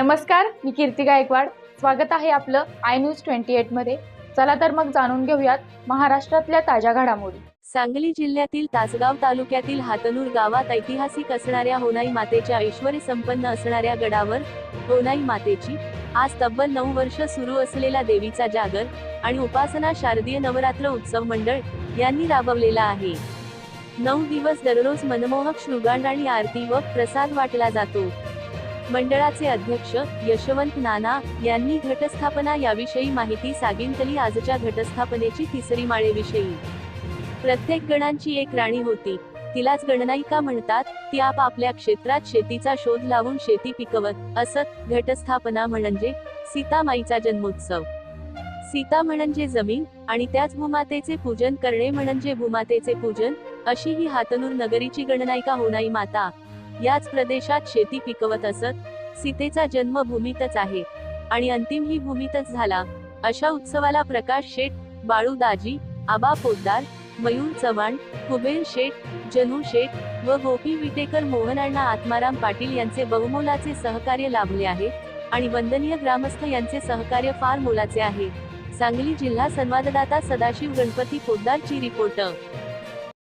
नमस्कार मी कीर्ती गायकवाड. स्वागत आहे आपलं आय न्यूज ट्वेंटी एटमध्ये. चला तर मग जाणून घेऊयात महाराष्ट्रातल्या ताज्या घडामोडी. सांगली जिल्ह्यातील तासगाव तालुक्यातील हातनूर गावात ऐतिहासिक असणाऱ्या होनाई मातेच्या ऐश्वर्य संपन्न असणाऱ्या गडावर होनाई मातेची आज तब्बल नऊ वर्ष सुरू असलेला देवीचा जागर आणि उपासना शारदीय नवरात्र उत्सव मंडळ यांनी राबवलेला आहे. नऊ दिवस दररोज मनमोहक शृगांड आणि आरती व प्रसाद वाटला जातो. मंडळाचे अध्यक्ष यशवंत नाना यांनी घटस्थापना याविषयी माहिती सांगितली आजच्या घटस्थापनेची तिसरी माळेविषयी. प्रत्येक गणांची एक राणी होती. तिलाच गणनायिका म्हणतात ती आपापल्या क्षेत्रात शेतीचा शोध लावून शेती पिकवत असत घटस्थापना म्हणजे सीतामाईचा जन्मोत्सव. सीता म्हणजे जमीन आणि त्याच भूमातेचे पूजन करणे म्हणजे भूमातेचे पूजन अशी ही हातनूर नगरीची गणनायिका होणाई माता. याच प्रदेशात शेती पिकवत असत. सीतेचा जन्म भूमीतच आहे. आणि अंतिम ही भूमीतच झाला. अशा उत्सवाला प्रकाश शेठ बाळू दाजी आबा पोद्दार मयूर चव्हाण कुबेर शेठ जनू शेठ व गोपी विटेकर मोहनांना आत्माराम पाटील यांचे बहुमोलाचे सहकार्य लाभले आहे. आणि वंदनीय ग्रामस्थ यांचे सहकार्य फार मोलाचे आहे. सांगली जिल्हा संवाददाता सदाशिव गणपती पोद्दारची रिपोर्टर